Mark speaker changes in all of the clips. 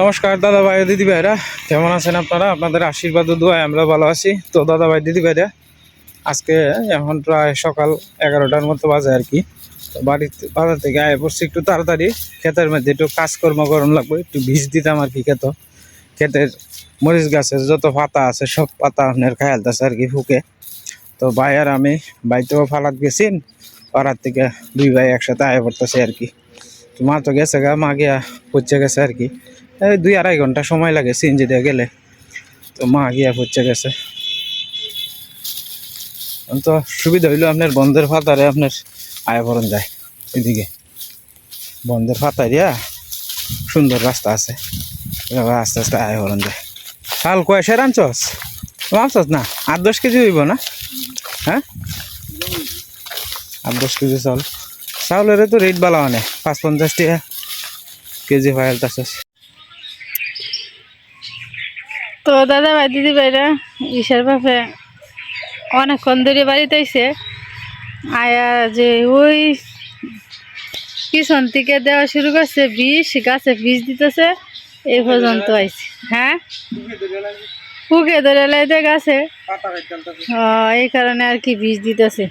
Speaker 1: নমস্কার দাদা ভাই দিদি ভাইরা কেমন আছেন আপনারা? আপনাদের আশীর্বাদ ও দোয়ায় আমরা ভালো আছি। তো দাদা ভাই দিদি ভাইরা আজকে এখন প্রায় সকাল এগারোটার মতো বাজে আর কি। তো বাড়িতে, বাজার থেকে আয় পড়ছি একটু তাড়াতাড়ি। ক্ষেতের মধ্যে একটু কাজকর্ম গরম লাগবে, একটু ভিজ দিতাম আর কি ক্ষেত। ক্ষেতের মরিচ গাছের যত পাতা আছে, সব পাতা আপনার খায়ালতেছে আর কি ফুকে। তো ভাই আর আমি বাইতেও ফালাত গেছি পাড়ার থেকে দুই ভাই একসাথে আয় পড়তেছে আর কি। মা তো গেছে গা, মা গিয়া পচে গেছে আর কি। দুই আড়াই ঘণ্টা সময় লাগে সিএনজি দিয়ে গেলে। তো মা গিয়া পচে গেছে। তো সুবিধা হইল আপনার বন্ধের ফাতারে আপনার আয় ভরণ যায় এদিকে। বন্ধের ফাতারিয়া সুন্দর রাস্তা আছে। আস্তে আস্তে আয় ভরণ যায়। শাল কয়সে রাঞ্চস মাপছস না? আট দশ কেজি হইব না? হ্যাঁ? আট দশ কেজি চাউল। চাউলের তো রেট বালা মানে পাঁচ পঞ্চাশ টাকা কেজি ফাইল
Speaker 2: তো দাদা ভাই, দিদি ভাইরা, ঈশার বাপে অনেকক্ষণ ধরে বাড়িতে আইসে আয়া যে ওই পিছন থেকে দেওয়া শুরু করছে, বিষ, গাছে বিষ দিতেছে এই পর্যন্ত আইছে। হ্যাঁ? পুকে ধরে লাইতে গাছে। এই কারণে আর কি বিষ দিতেছে।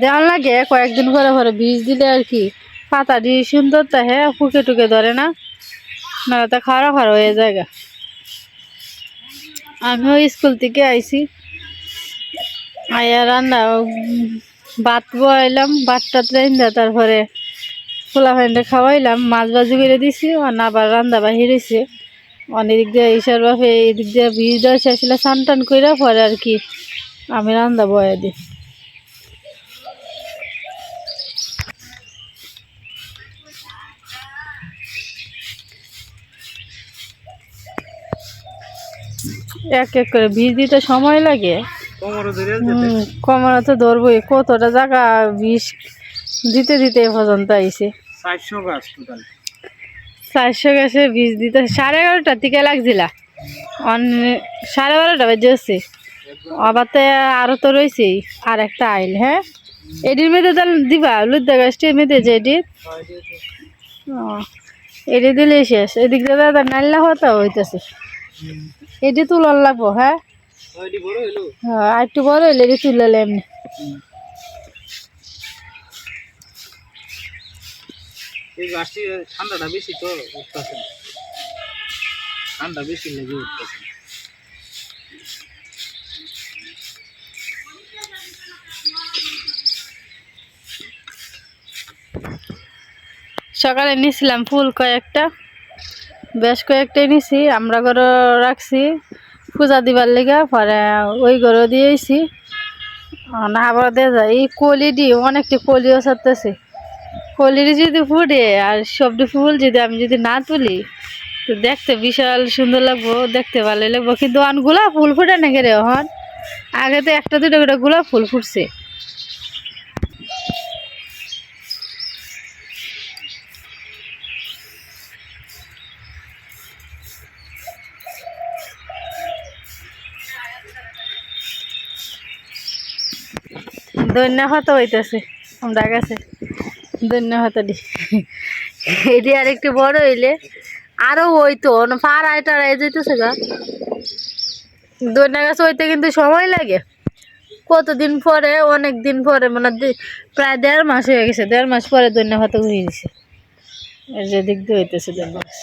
Speaker 2: দেওয়ার লাগে, কয়েকদিন পরে পরে বিষ দিলে আর কি। পাতাটি সুন্দর তাহে পুকে টুকে ধরে না। না তো খারাপ খারাপ হয়ে যায়। আমিও স্কুল থেকে আইছি। আয়া রান্না, ভাত বয়াইলাম ভাতটা রান্দা তারপরে খোলা ফ্যান্ডে খাওয়াইলাম, মাছ বাজু করে দিছি আর আবার রান্দা বাহির হয়েছে অনেক দিয়ে ঈশ্বর বাপে এদিক দিয়ে ভিড় দেওয়া শেষলে স্নান টান করে পরে আর কি, আমি রান্দা বয়া দিই। এক এক করে বীজ দিতে সময় লাগে। কমরা তো ধরবই কতটা জায়গা বিষ দিতে দিতে এ পর্যন্ত আইছে।
Speaker 1: চারশো গাছ
Speaker 2: বীজ দিতে সাড়ে এগারোটার থেকে লাগছিলা। সাড়ে বারোটা বাজে হচ্ছে আবার তো আরও তো রয়েছেই আর একটা আইল হ্যাঁ? এটির মেয়েদের তাহলে দিবা লুদ্দা গাছটি মেয়েদের যে এটির? ও এটি দিলে শেষ। এদিক দিয়ে দাদা নাল্লা হতা হইতেছে। এটি তুলার লাগবো হ্যাঁ? হ্যাঁ একটু বড় হইলে এটি তুললে এমনি।
Speaker 1: এই গাছটি ঠান্ডাটা বেশি তো উঠতেছে ঠান্ডা বেশি লেগে উঠতেছে।
Speaker 2: সকালে নিছিলাম ফুল কয়েকটা। বেশ কয়েকটাই নিছি আমরা ঘরে রাখছি। পূজা দিবার লেগে, পরে ওই ঘরে দিয়েছি। না, আবার দিয়ে যায়। এই কলি দি অনেকটি কলিও ছাড়তেছে। কলির যদি ফুটে, আর সবটি ফুল যদি আমি যদি না তুলি, তো দেখতে বিশাল সুন্দর লাগবো, দেখতে ভালো লাগবো। কিন্তু অন গোলাপ ফুল ফুটে নাকি রে হন? আগে তো একটা দুটো করে গোলাপ ফুল ফুটছে। ধন্য হতো হইতেছে। আমরা কাছে ধন্য হতো দি। এটি আর একটু বড় হইলে আরও হইতো পাড়ায় টাড়ায় যেতেছে গা। ধন্য গাছ হইতে কিন্তু সময় লাগে। কতদিন পরে অনেক দিন পরে মানে প্রায় দেড় মাস হয়ে গেছে, দেড় মাস পরে ধন্য হতো ঘুরে গেছে এই যে দিক দিয়ে হইতেছে দেড় মাস।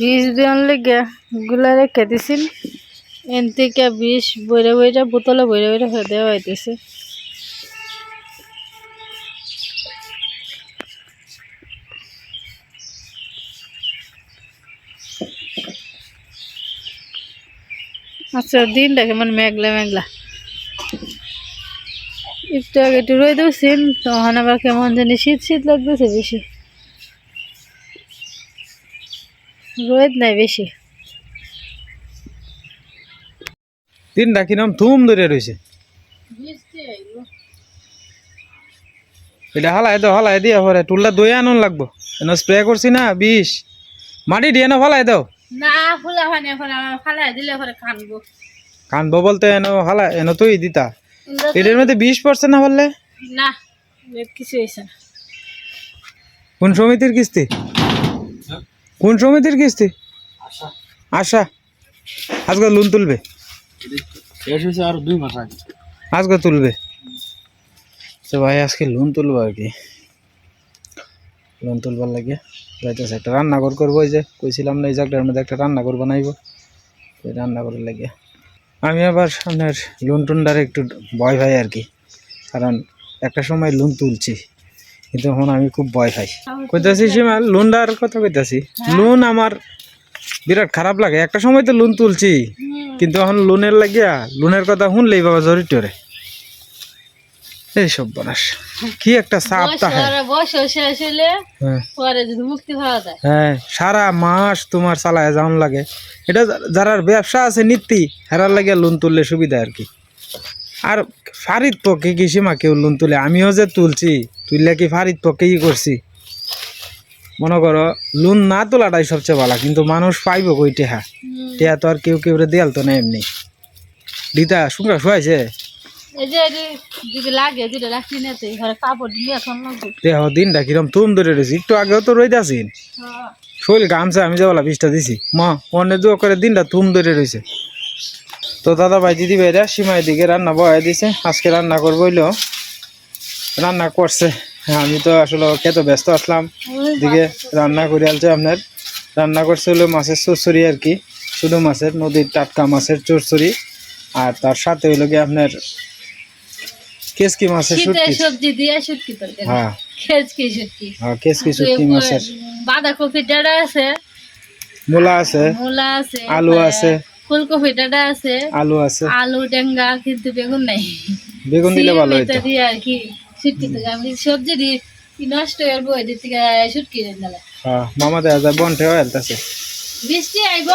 Speaker 2: বিষ দেওয়ার লেগে গুলা রেখে দিছিল এন বিষ বইরে বইরে, বোতলে বইরে বইরে দেওয়া হইতেছে। আচ্ছা দিনটা কেমন মেঘলা মেঘলা। একটু আগে একটু রয়ে দিয়েছেন তখন আবার কেমন জানি শীত শীত লাগতেছে বেশি। রোদ নাই বেশি।
Speaker 1: তিনটা কিরম থুম ধরে রয়েছে এটা হালাই দাও হালাই দিয়া পরে। টুলটা দই আনন লাগবো। এন স্প্রে করছি না বিষ। মাটি দিয়ে না ফালাই দাও।
Speaker 2: না ফুলা পানি এখন। ফালাই দিলে পরে খানবো
Speaker 1: কানবো বলতে এন হালা এন তুই দিতা। এটার মধ্যে বিষ পড়ছে না বললে?
Speaker 2: না কিছু হয়েছে না।
Speaker 1: কোন সমিতির কিস্তি? কোন সমিতির কিস্তি আশা। আজকে লোন তুলবে?
Speaker 3: আর দুই মাস আগে।
Speaker 1: আজকে তুলবে? তো ভাই আজকে লোন তুলবো আর কি। লোন তুলবার লাগে। যাইতেছে একটা রান্নাঘর করব ওই যে কইছিলাম না এই জায়গাটার মধ্যে একটা রান্না রান্নাঘর বানাইবো। ওই রান্নাঘরের লাগে। আমি আবার আপনার লোন টুনটার একটু ভয় পাই আর কি। কারণ একটা সময় লোন তুলছি। কিন্তু এখন আমি খুব ভয় পাই কইতাছি সীমা লোনটার কথা কইতাছি। লোন আমার বিরাট খারাপ লাগে। একটা সময় তো লোন তুলছি কিন্তু এখন লোনের লাগিয়া লোনের কথা শুনলেই বাবা জড়িত রে এইসব বনাস কি একটা চাপ
Speaker 2: হলে
Speaker 1: হ্যাঁ হ্যাঁ। সারা মাস তোমার চালায় যাওয়ান লাগে। এটা যা- যারার ব্যবসা আছে নীতি হেরার লাগে লোন তুললে সুবিধা আর কি। আর ফারিদ পক্ষে কি সীমা কেউ লোন তুলে? আমিও যে তুলছি তুললে কি ফারিদ পক্ষে ই করছি? মনে করো লোন না তোলাটাই সবচেয়ে ভালো কিন্তু মানুষ পাইব কই টেহা? টেহা তো আর কেউ কেউ দেয়াল তো না এমনি। দিতা শুনকা শুয়াইছে?
Speaker 2: এখন লাগবে।
Speaker 1: দেহ দিনটা কিরম তুম ধরে রয়েছি একটু আগেও তো রইতে আসিন শরীর গামছে আমি যে বলা বিষটা দিছি। মা অন্য করে দিনটা তুম ধরে রয়েছে। তো দাদা ভাই দিদি ভাইরা সীমায় দিকে রান্না বহাই দিছে। আজকে রান্না করব হইল রান্না করছে। আমি তো আসলে খেতে ব্যস্ত আসলাম। দিকে রান্না করে আলছে আপনার। রান্না করছে হলো মাছের চচ্চড়ি আর কি। শুধু মাছের নদীর টাটকা মাছের চচ্চড়ি আর তার সাথে হইল কি আপনার কেসকি মাছের
Speaker 2: শীতের
Speaker 1: শুটকি
Speaker 2: সবজি দিয়ে শুটকি তরকারি।
Speaker 1: হ্যাঁ।
Speaker 2: শুটকি
Speaker 1: হ্যাঁ কেসকি শুটকি মাছের।
Speaker 2: বাঁধাকপি ডাটা আছে।
Speaker 1: মূলা আছে
Speaker 2: মূলা আছে
Speaker 1: আলু আছে।
Speaker 2: ফুলকপি ডাটা আছে
Speaker 1: আলু আছে।
Speaker 2: আলু ডেঙ্গা কিন্তু বেগুন নাই।
Speaker 1: বেগুন দিলে ভালো
Speaker 2: আর কি শুটকি থেকে আমি সবজি কি নষ্ট হয়ে যাব থেকে শুটকি দিলে
Speaker 1: হ্যাঁ মামা যায় হেলতেছে
Speaker 2: বৃষ্টি আইব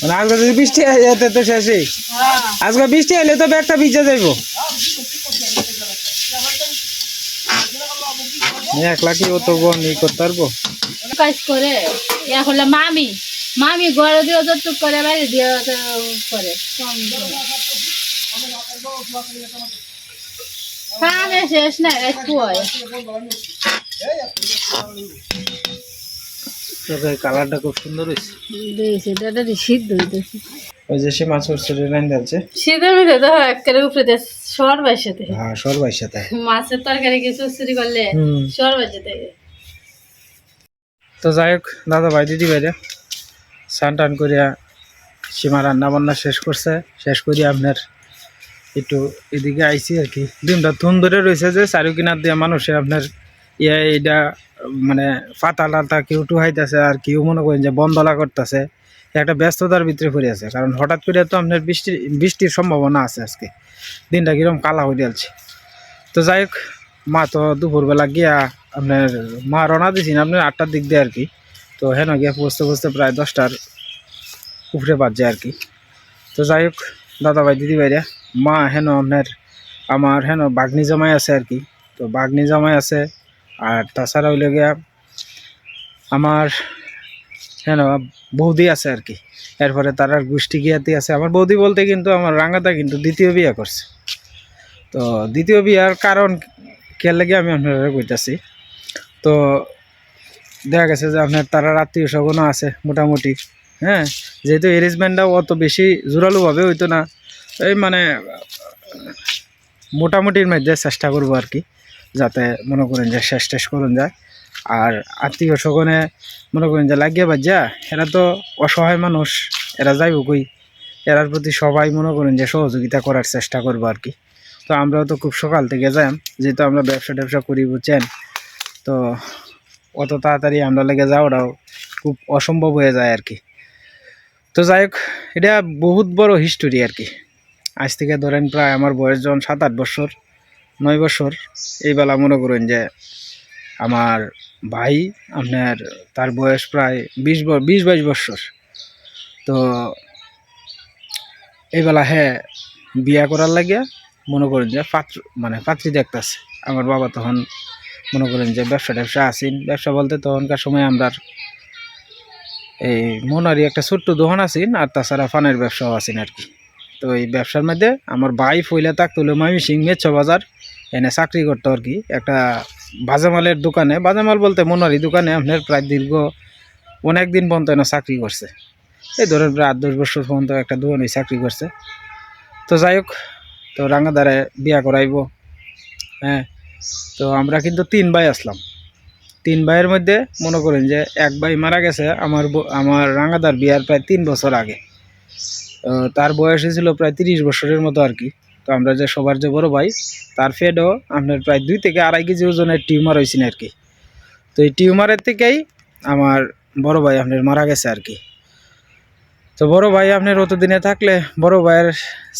Speaker 1: মানে আজকে যদি বৃষ্টি হয় তো আজকে বৃষ্টি এলে তো ব্যাগটা ভিজে যাইব। একলা কি অত বন ই করতে পারব?
Speaker 2: কাজ করে? ইয়া মামি। মামি ঘরে দিয়ে যতটুক করে বাইরে দিয়ে করে। কামে শেষ না একটু
Speaker 1: কালারটা খুব সুন্দর হয়েছে।
Speaker 2: সিদ্ধ
Speaker 1: ওই যে সে মাছ উঠছে রান যাচ্ছে
Speaker 2: শীতের একেবারে উপরে দিয়ে সর বাইসাতে
Speaker 1: হ্যাঁ সর্বাই সাথে।
Speaker 2: মাছের তরকারি কিছু চুরি করলে?
Speaker 1: হুম।
Speaker 2: সর বাইসাতে
Speaker 1: তো যাই হোক দাদা ভাই দিদি ভাইরা স্নান টান করিয়া সীমা রান্না বান্না শেষ করছে। শেষ করিয়া আপনার একটু এদিকে আইছি আর কি। দিনটা ধুম ধরে রয়েছে যে চারু কিনার দিয়ে মানুষে আপনার ইয়ে এইটা মানে পাতা টাতা কেউ টুহাইতেছে আর কেউ মনে করেন যে বন্ধলা করতেছে। একটা ব্যস্ততার ভিতরে পড়ে আছে। কারণ হঠাৎ করে তো আপনার বৃষ্টি, বৃষ্টির সম্ভাবনা আছে আজকে। দিনটা কিরম কালা হয়ে যাচ্ছে তো যাই হোক, মা তো দুপুরবেলা গিয়া আপনার, মা রওনা দিয়েছি আপনার আটটার দিক দিয়ে আর কি। তো হেন গিয়া পৌঁছতে পৌঁছতে প্রায় দশটার উপরে বাজছে আর কি। তো যাই হোক দাদা ভাই দিদি ভাইরা মা হেন আপনার, আমার হেন বাগনি জামাই আছে আর কি। তো বাগনি জামাই আছে, আর তাছাড়া হইলে গিয়া আমার হেন বৌদি আছে আর কি। এরপরে তার আর গোষ্ঠী গিয়াতি আছে। আমার বৌদি বলতে কিন্তু আমার রাঙ্গাদা কিন্তু দ্বিতীয় বিয়া করছে। তো দ্বিতীয় বিয়ার কারণ কে লাগে আমি আপনারা কইতাছি? তো দেখা গেছে যে আপনার তারা আত্মীয় স্বজনও আছে মোটামুটি। হ্যাঁ যেহেতু অ্যারেঞ্জমেন্টটাও অত বেশি জোরালোভাবে হইতো না, এই মানে মোটামুটির মধ্যে চেষ্টা করব আর কি, যাতে মনে করেন যে শেষ টেস করুন যায়। আর আত্মীয় স্বজনে মনে করেন যে লাগিয়ে বাজ্যা, এরা তো অসহায় মানুষ, এরা যাইব কই? এরার প্রতি সবাই মনে করেন যে সহযোগিতা করার চেষ্টা করব আর কি। তো আমরাও তো খুব সকাল থেকে যাই, যেহেতু আমরা ব্যবসা ট্যাবসা করি, বুঝছেন? তো অত তাড়াতাড়ি আমরা লেগে যাওয়াটাও খুব অসম্ভব হয়ে যায় আর কি। তো যাই হোক, এটা বহুত বড় হিস্টোরি আর কি। আজ থেকে ধরেন প্রায় আমার বয়স যখন সাত আট বছর, নয় বছর, এই বেলা মনে করেন যে আমার ভাই, আপনার তার বয়স প্রায় বিশ বিশ বাইশ বছর। তো এইবেলা হ্যাঁ বিয়া করার লাগিয়া মনে করেন যে পাত্র মানে পাত্রী দেখতেছে। আমার বাবা তখন মনে করেন যে ব্যবসা ট্যাবসা আসিন ব্যবসা বলতে তখনকার সময় আমরা এই মোনারি একটা ছোট্ট দোকান আছেন আর তাছাড়া ফানের ব্যবসাও আসেন আর কি। তো এই ব্যবসার মধ্যে আমার ভাই ফইলা থাকতো হলো মামি সিং মেচ্ছ বাজার এনে চাকরি করতো আর কি। একটা বাজামালের দোকানে, বাজামাল বলতে মোনারি দোকানে আপনার প্রায় দীর্ঘ অনেক দিন পর্যন্ত চাকরি করছে। এই ধরেন প্রায় আট, দশ বছর পর্যন্ত একটা দোকানে চাকরি করছে। তো যাই হোক, তো রাঙাদারে বিয়া করাইব হ্যাঁ। তো আমরা কিন্তু তিন ভাই আসলাম। তিন ভাইয়ের মধ্যে মনে করেন যে এক ভাই মারা গেছে, আমার আমার রাঙাদার বিয়ার প্রায় তিন বছর আগে। তার বয়স ছিল প্রায় তিরিশ বছরের মতো আর কি। তো আমরা যে সবার যে বড় ভাই, তার ফেডও আপনার প্রায় দুই থেকে আড়াই কেজি ওজনের টিউমার হয়েছিল আর কি। তো এই টিউমারের থেকেই আমার বড় ভাই আপনার মারা গেছে আর কি। তো বড় ভাই আপনার অতদিনে থাকলে বড় ভাইয়ের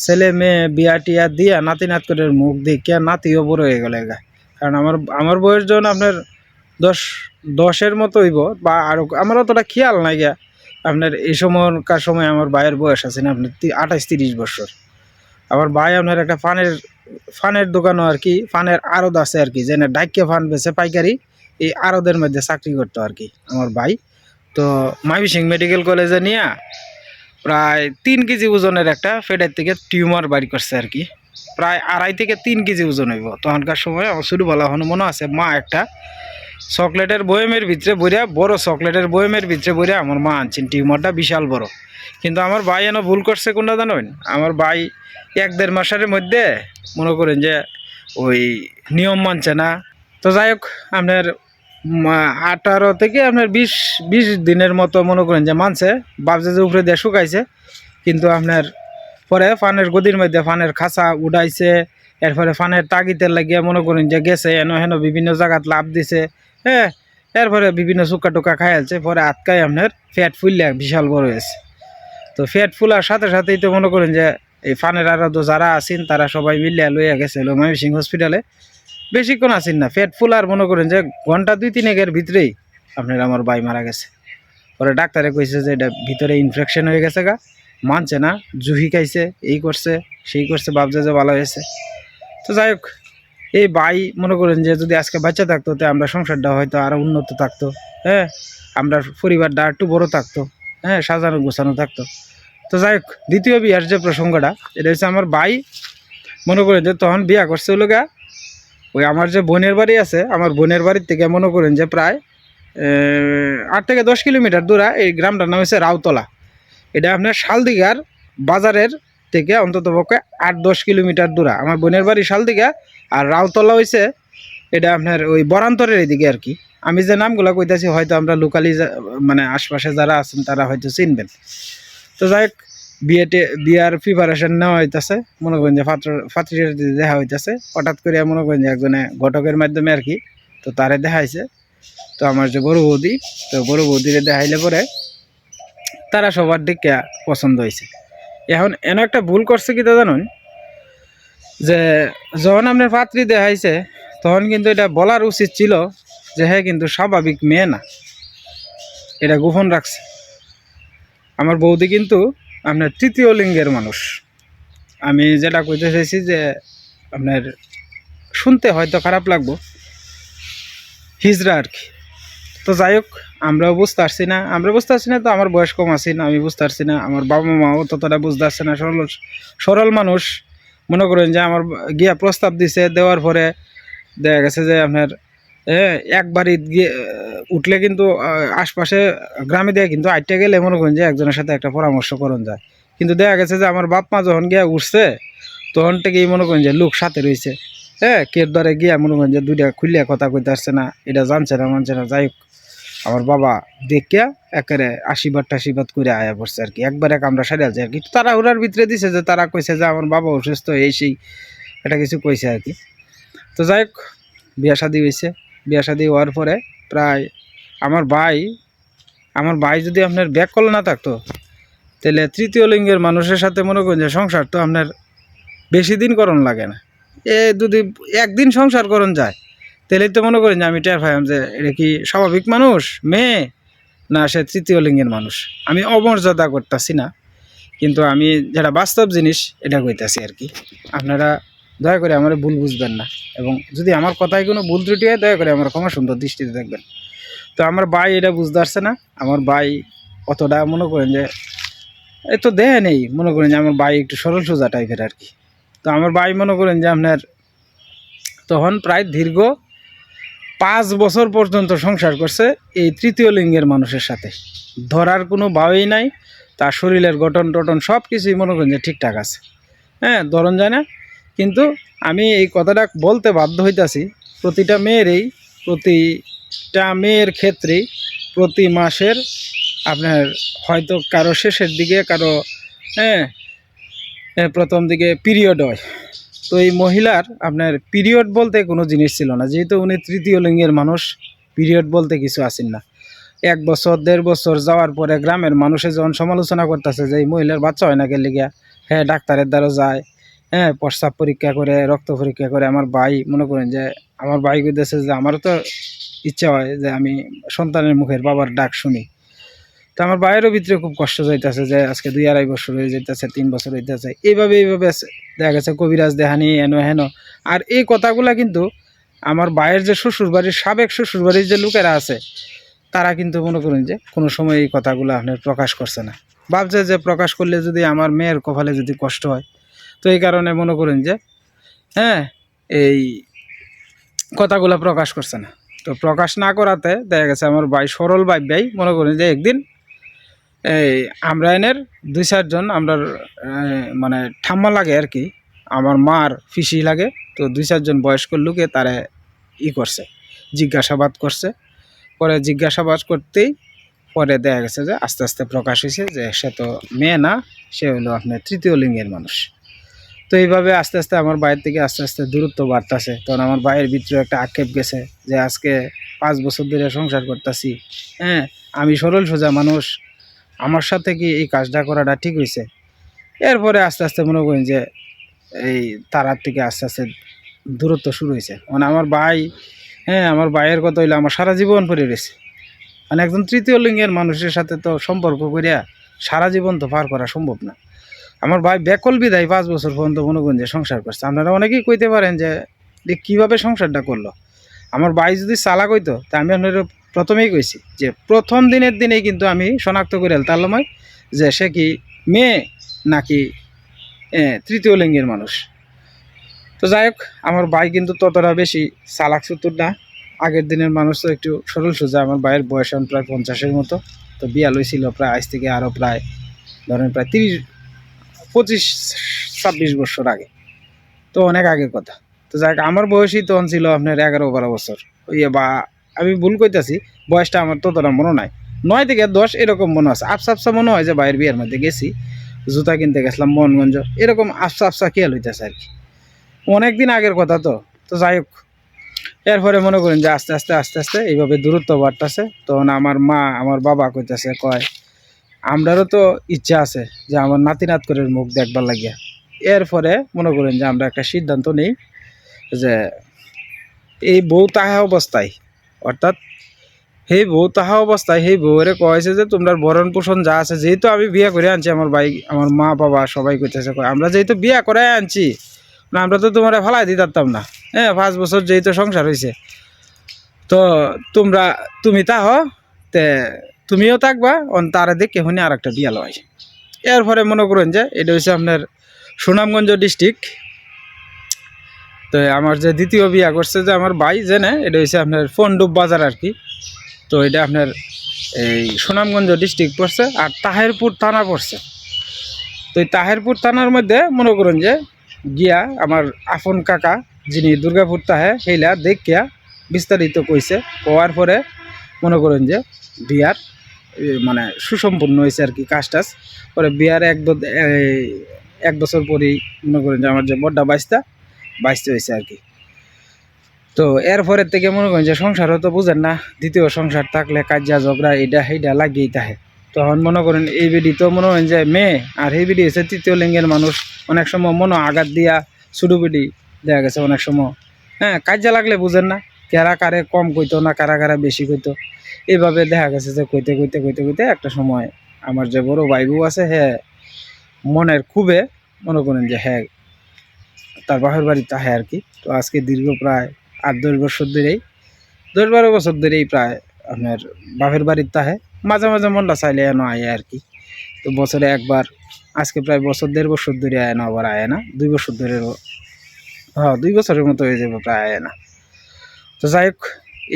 Speaker 1: ছেলে, মেয়ে, বিয়া টিয়া দিয়া নাতি নাত করে মুখ দেখিয়া নাতিও বড় হয়ে গেল এগা কারণ আমার আমার বয়স যখন আপনার দশ, দশের মতো হইব, বা আরও আমার অতটা খেয়াল নাই গিয়া আপনার এই সময়কার সময় আমার ভাইয়ের বয়স আছে না, আপনার আঠাশ, তিরিশ বছর। আমার ভাই আপনার একটা ফানের ফানের দোকানও আর কি, ফানের আড়ত আছে আর কি, যেন ডাইকে ফান বেছে পাইকারি, এই আড়দের মধ্যে চাকরি করতো আর কি আমার ভাই। তো মাইবি সিং মেডিকেল কলেজে নিয়ে প্রায় তিন কেজি ওজনের একটা ফেডের থেকে টিউমার বাড়ি করছে আর কি। প্রায় আড়াই থেকে তিন কেজি ওজন হইব। তখনকার সময় আমার ছোটোবেলা হন মনে আছে, মা একটা চকলেটের বয়েমের ভিতরে বইরা বড়, চকলেটের বয়েমের ভিতরে বইরা আমার মা আনছেন, টিউমারটা বিশাল বড়। কিন্তু আমার ভাই এনে ভুল করছে কোনটা জানেন? আমার ভাই এক দেড় মাসের মধ্যে মনে করেন যে ওই নিয়ম মানছে না। তো যাই হোক, আপনার আঠারো থেকে আপনার বিশ বিশ দিনের মতো মনে করেন যে মানছে। বাবজে যে উপরে দিয়ে শুকাইছে। কিন্তু আপনার পরে ফানের গদির মধ্যে ফানের খাঁচা উড়াইছে এরপরে ফানের তাগিতের লাগিয়ে মনে করেন যে গেছে, এন হেন বিভিন্ন জায়গাত লাভ দিছে। হ্যাঁ এরপরে বিভিন্ন চুকা টুকা আছে পরে আটকায় আপনার ফ্যাট ফুললে বিশাল বড় হয়েছে। তো ফ্যাট ফুলার সাথে সাথেই তো মনে করেন যে এই ফানের আরও তো যারা আছেন, তারা সবাই মিলিয়ে লইয়া গেছে ময়মনসিংহ হসপিটালে বেশিক্ষণ আছেন না ফ্যাট ফুলার মনে করেন যে ঘণ্টা দুই তিনেকের ভিতরেই আপনার আমার ভাই মারা গেছে। পরে ডাক্তারে কইছে যে এটা ভিতরে ইনফেকশন হয়ে গেছে গা, মানছে না, জুহি খাইছে, এই করছে, সেই করছে ভাবছে যে ভালো হয়েছে। তো যাই হোক এই ভাই মনে করেন যে যদি আজকে বাচ্চা থাকতো, তো আমরা সংসারটা হয়তো আরও উন্নত থাকতো হ্যাঁ? আমরা পরিবারটা একটু বড় থাকতো হ্যাঁ? সাজানো গোছানো থাকতো। তো যাই হোক, দ্বিতীয় বিয়ার যে প্রসঙ্গটা, এটা হচ্ছে আমার ভাই মনে করেন যে তখন বিয়া করছে গা, ওই আমার যে বোনের বাড়ি আছে, আমার বোনের বাড়ির থেকে মনে করেন যে প্রায় আট থেকে দশ কিলোমিটার দূরা এই গ্রামটার নাম হচ্ছে রাউতলা। এটা আপনার শালদিঘার বাজারের থেকে অন্তত পক্ষে আট দশ কিলোমিটার দূরা। আমার বোনের বাড়ি শালদিঘা আর রাউতলা হয়েছে এটা আপনার ওই বরান্তরের এদিকে আর কি। আমি যে নামগুলো কইতাছি, হয়তো আমরা লোকালি মানে আশপাশে যারা আছেন তারা হয়তো চিনবেন। তো যাই হোক, বিয়েতে বিয়ার প্রিপারেশন নেওয়া হইতেছে। মনে করেন যে পাত্র পাত্রীর দেখা হইতেছে, হঠাৎ করে মনে করেন যে একজনে ঘটকের মাধ্যমে আর কি, তো তারে দেখাইছে তো আমার যে বড় বৌদি, তো বড় বৌদিরে দেখাইলে পরে তারা সবার দিকে পছন্দ হয়েছে এখন এন একটা ভুল করছে কি তা জানুন? যে যখন আপনার পাত্রী দেখাইছে, তখন কিন্তু এটা বলার উচিত ছিল যে হ্যাঁ কিন্তু স্বাভাবিক মেয়ে না। এটা গোপন রাখছে। আমার বৌদি কিন্তু আপনার তৃতীয় লিঙ্গের মানুষ। আমি যেটা কইতে চাইছি যে আপনার শুনতে হয়তো খারাপ লাগবো। হিজড়া আর কি। তো যাই হোক আমরাও বুঝতে পারছি না আমরা বুঝতে পারছি না তো আমার বয়স কম আছি না আমি বুঝতে পারছি না আমার বাবা মাও ততটা বুঝতে পারছে না সরল সরল মানুষ। মনে করেন যে আমার গিয়া প্রস্তাব দিছে দেওয়ার পরে দেখা গেছে যে আপনার এ, একবারই গিয়ে উঠলে কিন্তু আশপাশে গ্রামে দিয়ে কিন্তু আটটা গেলে মনে করেন যে একজনের সাথে একটা পরামর্শ করণ যায়। কিন্তু দেখা গেছে যে আমার বাপ মা যখন গিয়া উঠছে তখন থেকেই মনে করেন যে লোক সাথে রয়েছে। হ্যাঁ কের দ্বারে গিয়া মনে করেন যে দুইটা খুলিয়া কথা কইতে আসছে না এটা জানছে না মানছে না যাই হোক। আমার বাবা দেখিয়া একেবারে আশীর্বাদ টাশীর্বাদ করে আয়া পড়ছে আর কি। একবারে কামড়া সারি আছে আর কি। তারা ওরার ভিতরে দিছে যে তারা কইছে যে আমার বাবা অসুস্থ, এই সেই এটা কিছু কইছে আর কি। তো যাই হোক, বিয়া শাদি হয়েছে বিয়া শাদি হওয়ার পরে প্রায় আমার ভাই আমার ভাই যদি আপনার ব্যাক কল না থাকতো, তাহলে তৃতীয় লিঙ্গের মানুষের সাথে মনে করেন যে সংসার তো আপনার বেশি দিন করণ লাগে না। এ যদি একদিন সংসার করণ যায় তাহলেই তো মনে করেন যে আমি টের যে এটা কি স্বাভাবিক মানুষ? মেয়ে? না, সে তৃতীয় লিঙ্গের মানুষ। আমি অমর্যাদা করতেছি না। কিন্তু আমি যেটা বাস্তব জিনিস, এটা কইতাছি আর কি। আপনারা দয়া করে আমার ভুল বুঝবেন না। এবং যদি আমার কথায় কোনো ভুল ত্রুটি হয়, দয়া করে আমার ক্ষমা সুন্দর দৃষ্টিতে দেখবেন। তো আমার ভাই এটা বুঝতে পারছে না। আমার ভাই অতটা মনে করেন যে এই তো দেয় নেই। মনে করেন যে আমার ভাই একটু সরল সোজা টাইপের আর কি। তো আমার ভাই মনে করেন যে আপনার তখন প্রায় দীর্ঘ পাঁচ বছর পর্যন্ত সংসার করছে এই তৃতীয় লিঙ্গের মানুষের সাথে। ধরার কোনো ভাবেই নাই, তার শরীরের গঠন টটন সব কিছুই মনে করেন যে ঠিকঠাক আছে। হ্যাঁ ধরন যায় না? কিন্তু আমি এই কথাটা বলতে বাধ্য হইতাছি, প্রতিটা মেয়েরই, প্রতিটা মেয়ের ক্ষেত্রেই প্রতি মাসের আপনার হয়তো কারও শেষের দিকে, কারও হ্যাঁ প্রথম দিকে পিরিয়ড হয়। তো এই মহিলার আপনার পিরিয়ড বলতে কোনো জিনিস ছিল না। যেহেতু উনি তৃতীয় লিঙ্গের মানুষ পিরিয়ড বলতে কিছু আসেন না। এক বছর, দেড় বছর যাওয়ার পরে গ্রামের মানুষে যখন সমালোচনা করতেছে যে এই মহিলার বাচ্চা হয় না গেলে গিয়া হ্যাঁ ডাক্তারের দ্বারা যায় হ্যাঁ প্রস্রাব পরীক্ষা করে, রক্ত পরীক্ষা করে, আমার ভাই, মনে করেন যে আমার ভাই কইতেছে যে আমারও তো ইচ্ছা হয় যে আমি সন্তানের মুখের বাবার ডাক শুনি। তো আমার ভাইয়েরও ভিতরে খুব কষ্ট যাইতেছে যে আজকে দুই আড়াই বছর হয়ে যাইতেছে, তিন বছর হইতেছে। এইভাবে এইভাবে দেখা গেছে কবিরাজ দেহানি, হেন হেন। আর এই কথাগুলা কিন্তু আমার ভাইয়ের যে শ্বশুর বাড়ির সাবেক শ্বশুর বাড়ির যে লোকেরা আছে, তারা কিন্তু মনে করেন যে কোনো সময় এই কথাগুলো আপনার প্রকাশ করছে না। ভাবছে যে প্রকাশ করলে যদি আমার মেয়ের কপালে যদি কষ্ট হয়, তো এই কারণে মনে করেন যে হ্যাঁ এই কথাগুলো প্রকাশ করছে না। তো প্রকাশ না করাতে দেখা গেছে আমার ভাই সরল ভাই মনে করেন যে একদিন এই আমরা এনের দুই চারজন আমরা মানে ঠাম্মা লাগে আর কি। আমার মার ফিসি লাগে, তো দুই চারজন বয়স্ক লোকে তারে ই করছে, জিজ্ঞাসাবাদ করছে। পরে জিজ্ঞাসাবাদ করতেই পরে দেখা গেছে যে আস্তে আস্তে প্রকাশ হয়েছে যে সে তো মেয়ে না, সে হলো আপনার তৃতীয় লিঙ্গের মানুষ। তো এইভাবে আস্তে আস্তে আমার বাইরের থেকে আস্তে আস্তে দূরত্ব বাড়তেছে। তখন আমার ভাইয়ের ভিতরে একটা আক্ষেপ গেছে যে আজকে পাঁচ বছর ধরে সংসার করতেছি হ্যাঁ? আমি সরল সোজা মানুষ আমার সাথে কি এই কাজটা করাটা ঠিক হয়েছে এরপরে আস্তে আস্তে মনে করেন যে এই তারার থেকে আস্তে আস্তে দূরত্ব শুরু হয়েছে মানে আমার ভাই হ্যাঁ আমার ভাইয়ের কথা হইলে আমার সারা জীবন পরে রয়েছে। মানে একজন তৃতীয় লিঙ্গের মানুষের সাথে তো সম্পর্ক করিয়া সারা জীবন তো পার করা সম্ভব না। আমার ভাই ব্যাকল বিদায় পাঁচ বছর পর্যন্ত মনে করেন যে সংসার করছে। আপনারা অনেকেই কইতে পারেন যে কীভাবে সংসারটা করল? আমার ভাই যদি চালাক হইতো, তা আমি আপনার প্রথমেই কইছি যে প্রথম দিনের দিনেই কিন্তু আমি শনাক্ত করে তারলাম যে সে কি মেয়ে নাকি তৃতীয় লিঙ্গের মানুষ। তো যাই হোক, আমার ভাই কিন্তু ততটা বেশি চালাক চতুর না। আগের দিনের মানুষ তো একটু সরল সোজা, আমার ভাইয়ের বয়স এখন প্রায় পঞ্চাশের মতো। তো বিয়া লইছিল প্রায়, আজ থেকে আরও প্রায়, ধরেন প্রায় তিরিশ, পঁচিশ, ছাব্বিশ বছর আগে। তো অনেক আগের কথা। তো যাই আমার বয়সই তখন ছিল আপনার এগারো, বারো বছর। ওই বা আমি ভুল কইতাছি, বয়সটা আমার ততটা মনে নাই। নয় থেকে দশ এরকম মনে আছে। আফসা আফসা মনে হয় যে বাইরের বিয়ের মধ্যে গেছি, জুতা কিনতে গেছিলাম মোহনগঞ্জ এরকম আফসা আফসা খেয়াল হইতেছে আর কি? অনেক দিন আগের কথা তো। তো যাই হোক, এরপরে মনে করেন যে আস্তে আস্তে আস্তে আস্তে এইভাবে দূরত্ব বাড়তেছে। তখন আমার মা, আমার বাবা কইতেছে, কয়, আমরারও তো ইচ্ছা আছে যে আমার নাতি নাত করে মুখ দেখবার লাগিয়া। এরপরে মনে করেন যে আমরা একটা সিদ্ধান্ত নেই যে এই বউ তাহা অবস্থায় অর্থাৎ সেই বউ তাহা অবস্থায় সেই বউরে কয়েছে যে তোমরা ভরণ পোষণ যা আছে যেহেতু আমি বিয়ে করে আনছি আমার ভাই আমার মা বাবা সবাই কইতেছে কয়, আমরা যেহেতু বিয়ে করে আনছি না আমরা তো তোমরা ফালাই দিতে পারতাম না। হ্যাঁ পাঁচ বছর যেহেতু সংসার হয়েছে তো তোমরা তুমি তাহ তে তুমিও থাকবা অন তারা দেখে শুনে আর একটা বিয়া লয় এরপরে মনে করেন যে এটা হচ্ছে আপনার সুনামগঞ্জ ডিস্ট্রিক্ট। তো আমার যে দ্বিতীয় বিয়া করছে যে আমার ভাই জেনে, এটা হচ্ছে আপনার ফন্ডুব বাজার আর কি। তো এটা আপনার এই সুনামগঞ্জ ডিস্ট্রিক্ট পড়ছে আর তাহেরপুর থানা পড়ছে। তো এই তাহেরপুর থানার মধ্যে মনে করুন যে গিয়া আমার আপন কাকা যিনি দুর্গাপুর তাহে সেইলা দেখিয়া বিস্তারিত কইছে। কোয়ার পরে মনে করেন যে বিয়ার মানে সুসম্পূর্ণ হয়েছে আর কি কাজ টাজ পরে বিয়ার এক এক বছর পরেই মনে করেন যে আমার যে বড্ডা বাইশটা বাইশটা হয়েছে আর কি। তো এরপরের থেকে মনে করেন যে সংসারও তো বুঝেন না, দ্বিতীয় সংসার থাকলে কাজা, ঝগড়া এইটা সেইটা লাগিয়েই থাকে তখন মনে করেন এই বিডি তো মনে করেন যে মেয়ে, আর এই বিডি হচ্ছে তৃতীয় লিঙ্গের মানুষ। অনেক সময় মনো আঘাত দিয়া ছুটু বিডি দেখা গেছে অনেক সময়। হ্যাঁ কাজা লাগলে বুঝেন না, কারা কারে কম কইতো না কারা কারা বেশি কইতো। এইভাবে দেখা গেছে যে কইতে কইতে কইতে কইতে একটা সময় আমার যে বড় বাইবু আছে হ্যাঁ মনের খুবে মনে করেন যে হ্যাঁ তার বাপের বাড়িতে হ্যাঁ আর কি। তো আজকে দীর্ঘ প্রায় আট, দশ বছর ধরেই, দশ বারো বছর ধরেই প্রায় আপনার বাপের বাড়ির তাহে মাঝে মাঝে মনটা চাইলে এনো আয় আর কি। তো বছরে একবার, আজকে প্রায় বছর, দেড় বছর ধরে আয় না আবার আয় না। দুই বছর ধরে হ্যাঁ দুই বছরের মতো হয়ে যাবে প্রায় আয় না। তো যাই হোক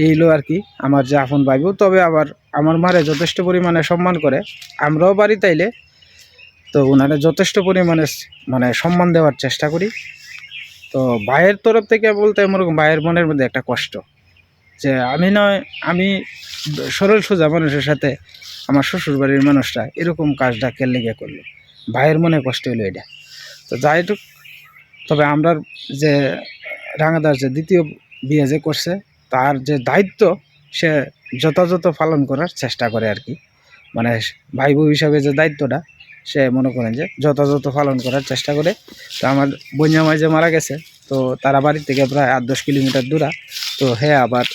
Speaker 1: এইলো আর কি আমার যে আপন ভাইবো। তবে আবার আমার মারে যথেষ্ট পরিমাণে সম্মান করে। আমরাও বাড়ি তাইলে তো ওনারা যথেষ্ট পরিমাণে মানে সম্মান দেওয়ার চেষ্টা করি। তো ভাইয়ের তরফ থেকে বলতে এরকম ভাইয়ের মনের মধ্যে একটা কষ্ট যে আমি নয়, আমি সরল সোজা মানুষের সাথে আমার শ্বশুর বাড়ির মানুষরা এরকম কাজটা কেন লেগে করল? ভাইয়ের মনে কষ্ট হলো এটা। তো যাই হোক, তবে আমরা যে রাঙাদার যে দ্বিতীয় বিয়ে যে করছে, তার যে দায়িত্ব, সে যথাযথ পালন করার চেষ্টা করে আর কি। মানে ভাই বউ হিসাবে যে দায়িত্বটা সে মনে করেন যে যথাযথ পালন করার চেষ্টা করে। তো আমার বন্যামাই যে মারা গেছে, তো তারা বাড়ি থেকে প্রায় আট দশ কিলোমিটার দূরা। তো হ্যাঁ আবার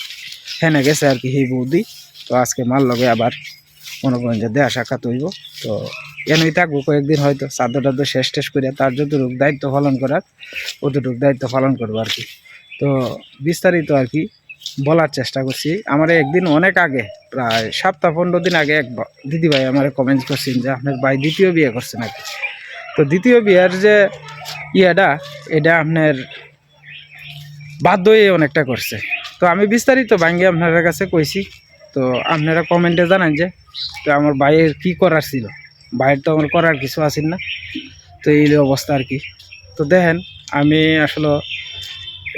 Speaker 1: হেনে গেছে আর কি, হি বৌদি। তো আজকে মার লগে আবার মনে করেন যে দেয়া সাক্ষাৎ হইব। তো এনেই থাকব কয়েকদিন হয়তো চাদ্দ টাদ্দ শেষ টেস করে তার যতটুকু দায়িত্ব পালন করার, অতটুকু দায়িত্ব পালন করব আর কি। তো বিস্তারিত আর কি বলার চেষ্টা করছি। আমার একদিন অনেক আগে, প্রায় সপ্তাহ পনেরো দিন আগে এক দিদিভাই আমার কমেন্ট করছেন যে, আপনার ভাই দ্বিতীয় বিয়ে করছে নাকি তো দ্বিতীয় বিয়ের যে ইয়েটা, এটা আপনার বাধ্য হয়ে অনেকটা করছে। তো আমি বিস্তারিত ভাঙ্গি আপনার কাছে কইছি। তো আপনারা কমেন্টে জানান যে, তো আমার ভাইয়ের কি করার ছিল? ভাইয়ের তো আমার করার কিছু আছিল না। তো এই অবস্থা আর কি। তো দেখেন, আমি আসলে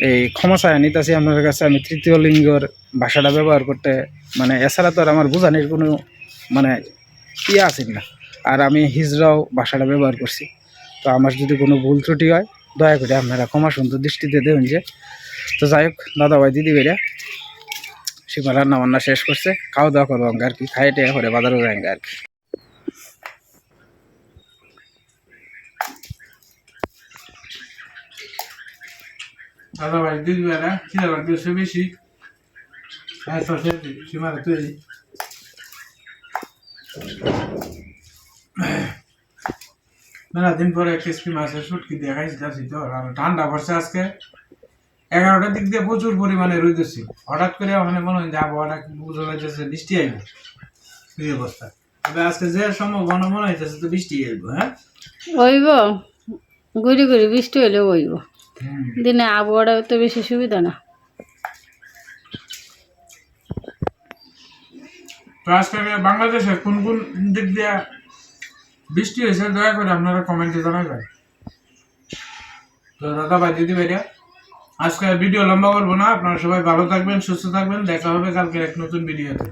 Speaker 1: এই ক্ষমা চাই নিতেছি আপনার কাছে আমি তৃতীয় লিঙ্গর ভাষাটা ব্যবহার করতে। মানে এছাড়া তো আর আমার বোঝানোর কোনো মানে ইয়ে আছিল না আর আমি হিজরাও ভাষাটা ব্যবহার করছি। তো আমার যদি কোনো ভুল ত্রুটি হয়, দয়া করে আপনারা ক্ষমা সুন্দর দৃষ্টিতে দেবেন যে। তো যাই হোক দাদা ভাই দিদি বেরা সীমা রান্না বান্না শেষ করছে। খাওয়া দাওয়া করব আর কি খাই টেয়া করে বাজারও যাই আর কি। দাদা ভাই দিদি বেরা খিদে লাগতেছে বেশি খাই তো শেষ তৈরি মেলা দিন পরে কিস্কি মাছের শুটকি দিয়ে যাচ্ছি তো আর ঠান্ডা পড়ছে আজকে এগারোটার দিক দিয়ে প্রচুর পরিমাণে ছিল হঠাৎ করে ওখানে মনে হয় যে আবহাওয়াটা বুঝে যাচ্ছে বৃষ্টি আইব এই অবস্থা তবে আজকে যে সম্ভাবনা মনে হইতেছে তো বৃষ্টি আইব হ্যাঁ
Speaker 2: ওইব ঘুরি ঘুরি বৃষ্টি ওইব
Speaker 1: হুম।
Speaker 2: দিনে আবহাওয়াটা তো বেশি সুবিধা না।
Speaker 1: বাংলাদেশের কোন কোন দিক দিয়ে বৃষ্টি হয়েছে, দয়া করে আপনারা কমেন্টে জানাবেন। তো দাদা ভাই, দিদি ভাইরা, আজকে ভিডিও লম্বা করব না। আপনারা সবাই ভালো থাকবেন, সুস্থ থাকবেন। দেখা হবে কালকে এক নতুন ভিডিওতে